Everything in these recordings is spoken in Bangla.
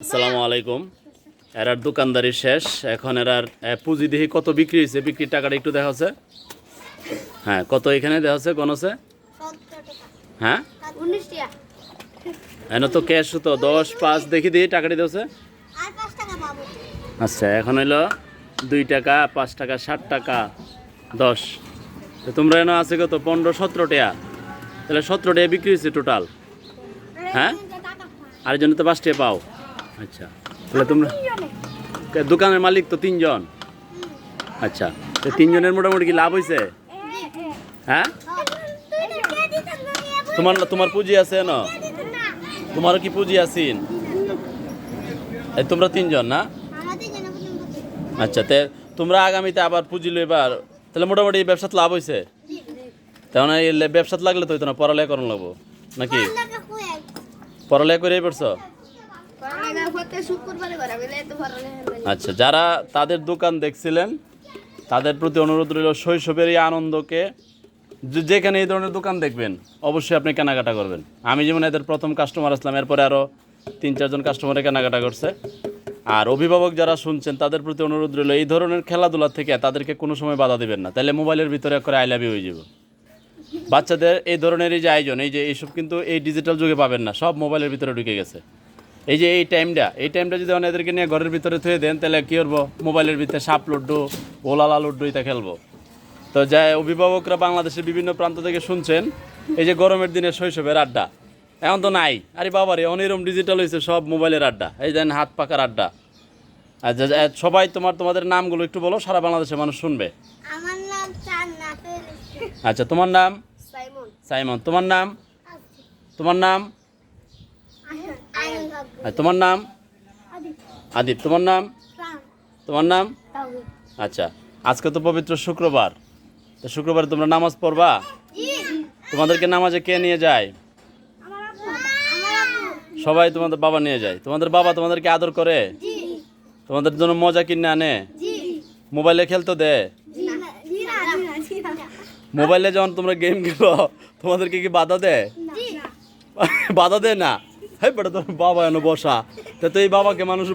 আসসালামু আলাইকুম। এরার দোকানদারি শেষ। এখন এরার পুঁজি দেখি কত বিক্রি হয়েছে। বিক্রির টাকাটা একটু দেখা হচ্ছে। হ্যাঁ কত এখানে দেখা হচ্ছে? কোন আছে হ্যাঁ? এনে তো ক্যাশ তো দশ, পাঁচ দেখি দিই টাকাটি পাবো আচ্ছা এখন হইল দুই টাকা, পাঁচ টাকা, ষাট টাকা, দশ। তো তোমরা এনে আছে কত? পনেরো, সতেরো টাকা। তাহলে সতেরো টাকা বিক্রি হয়েছে টোটাল হ্যাঁ? আর জন্য তো পাঁচ টাকা পাও। আচ্ছা। তাহলে তোমরা দোকানের মালিক তো তিনজন? আচ্ছা। তো তিনজনের মোটামুটি কি লাভ হয়েছে হ্যাঁ? তোমার তোমার পুঁজি আছে না? তোমারও কি পুঁজি আছেন? এই তোমরা তিনজন না? আচ্ছা তে তোমরা আগামীতে আবার পুঁজি লইবার তাহলে মোটামুটি ব্যবসাতে লাভ হয়েছে তেমন এই লে- ব্যবসাত লাগলে তো হইতো না পড়ালেখা করুন লাগবো। নাকি? পড়ালেখা করে পড়ছো শুক্রবারে করা বলে এত ভালো আচ্ছা যারা তাদের দোকান দেখছিলেন, তাদের প্রতি অনুরোধ রইল শৈশবের এই আনন্দকে যেখানে এই ধরনের দোকান দেখবেন, অবশ্যই আপনি কেনাকাটা করবেন। আমি যেমন এদের প্রথম কাস্টমার আসলাম, এরপরে আরও তিন, চারজন কাস্টমারে কেনাকাটা করছে। আর অভিভাবক যারা শুনছেন, তাদের প্রতি অনুরোধ রইল, এই ধরনের খেলাধুলা থেকে তাদেরকে কোনো সময় বাধা দিবেন না। তাহলে মোবাইলের ভিতরে করে আই হয়ে যাব। বাচ্চাদের এই ধরনের এই যে আয়োজন, এই যে এইসব কিন্তু এই ডিজিটাল যুগে পাবেন না, সব মোবাইলের ভিতরে ঢুকে গেছে। এই যে এই টাইমটা এই টাইমটা যদি এদেরকে নিয়ে ঘরের ভিতরে থুয়ে দেন তাহলে কী করব? মোবাইলের ভিতরে সাপ লুড্ডু ওলালা লুড্ডু এটা খেলব। তো যাই অভিভাবকরা বাংলাদেশের বিভিন্ন প্রান্ত থেকে শুনছেন এই যে গরমের দিনে শৈশবের আড্ডা। এখন তো নাই। আরে বাবারে অনিরম ডিজিটাল হয়েছে সব মোবাইলের আড্ডা। এই দেন হাত পাকার আড্ডা। যা- সবাই তোমার তোমাদের নামগুলো একটু বলো সারা বাংলাদেশের মানুষ শুনবে। আমার নাম আচ্ছা তোমার নাম? সাইমন। সাইমন। তোমার নাম? তোমার নাম? তোমার নাম? আদিপ তোমার নাম? তোমার নাম? আচ্ছা আজকে তো পবিত্র শুক্রবার। তো শুক্রবারে তোমরা নামাজ পড়বা? তোমাদেরকে নামাজে কে নিয়ে যায়? সবাই তোমাদের বাবা নিয়ে যায়। তোমাদের বাবা তোমাদেরকে আদর করে? তোমাদের জন্য মজা কিনে আনে? মোবাইলে খেলতে দে? মোবাইলে যখন তোমরা গেম খেলো তোমাদেরকে কি বাধা দেয়? বাধা দেয় না? হ্যাঁ বেটা তোর বাবা এনে বসা। তা তো এই বাবাকে মানুষ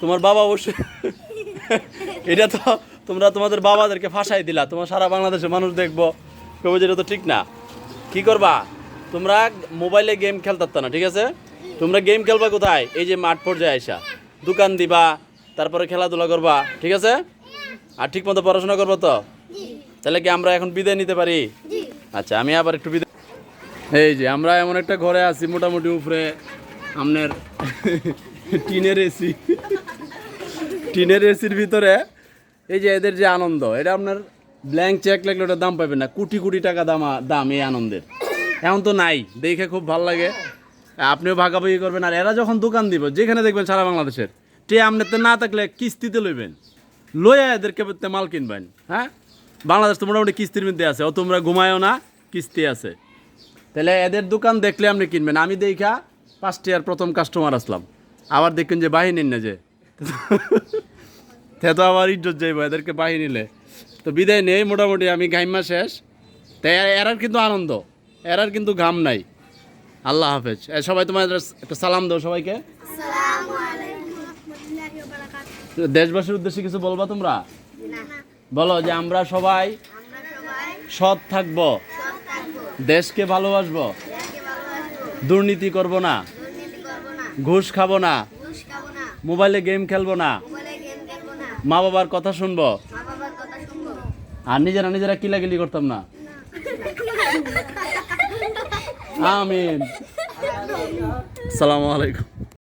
তোমার বাবা অবশ্যই এটা তো তোমরা তোমাদের বাবাদেরকে ফাঁসাই দিলা। তোমার সারা বাংলাদেশের মানুষ দেখব। কবে যেটা তো ঠিক না। কি করবা? তোমরা মোবাইলে গেম খেলতে না ঠিক আছে? তোমরা গেম খেলবা কোথায়? এই যে মাঠ পর্যায়ে আইসা। দোকান দিবা তারপরে খেলাধুলা করবা ঠিক আছে? আর ঠিক মতো পড়াশোনা করব তো? তাহলে কি আমরা এখন বিদায় নিতে পারি? আচ্ছা আমি আবার একটু বিদায় এই যে, আমরা এমন একটা ঘরে আছি, মোটামুটি উপরে আপনার টিনের এসি। টিনের এসির ভিতরে এই যে এদের যে আনন্দ, এটা আপনার ব্ল্যাঙ্ক চেক লাগলে ওটার দাম পাবেন না। কোটি কোটি টাকা দাম দাম এই আনন্দের। এখন তো নাই, দেখে খুব ভালো লাগে। আপনিও ভাগাভাগি করবেন, আর এরা যখন দোকান দিব, যেখানে দেখবেন সারা বাংলাদেশের টে আপনার তো না থাকলে কিস্তিতে লইবেন। লইয়া এদেরকে মাল কিনবেন হ্যাঁ? বাংলাদেশ তো মোটামুটি কিস্তির মধ্যে আছে, ও তোমরা ঘুমায়ও না, কিস্তি আছে। তাহলে এদের দোকান দেখলে আপনি কিনবেন। আমি দেখা ফার্স্ট ইয়ার প্রথম কাস্টমার আসলাম। আবার দেখবেন যে বাহিনীর না যে। তে তো আবার ইজ্জত যাইব এদেরকে বাহিনীলে তো বিদায় নেই মোটামুটি আমি ঘাইমা শেষ। তাই এরার কিন্তু আনন্দ এরার কিন্তু ঘাম নাই। আল্লাহ হাফেজ। সবাই তোমার একটা সালাম দাও সবাইকে। দেশবাসীর উদ্দেশ্যে কিছু বলবা তোমরা? বলো যে আমরা সবাই সৎ থাকব। দেশকে ভালোবাসবো। দুর্নীতি করব না। ঘুষ খাব না। মোবাইলে গেম খেলব না। মা বাবার কথা শুনব। আর নিজেরা নিজেরা কিলাকিলি করতাম না। আমিন। আসসালামু আলাইকুম।